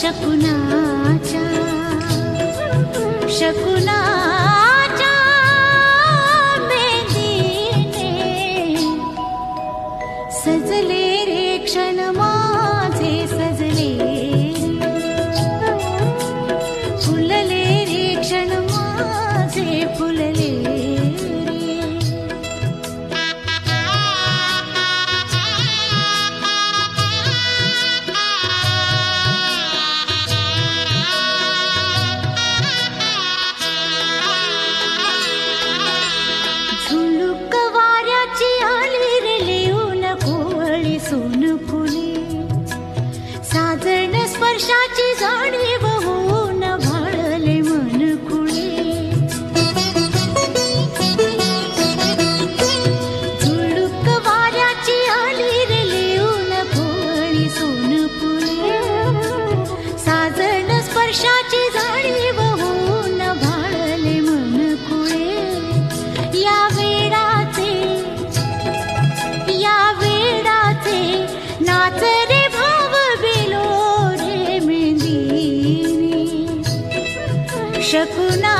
शक्ना शकुनाचे सजले रे क्षण मा सजले. फुललेरक्षण माफुले साजण स्पर्शाची जाणीव होऊन भाळले मन खुळे. झुळूक वाऱ्याची आली रे लिहून कोवळी सोन साजण स्पर्शाची जाणीव होऊन भाळले मन खुळे. या वेळाचे या वेळाचे नाच शकना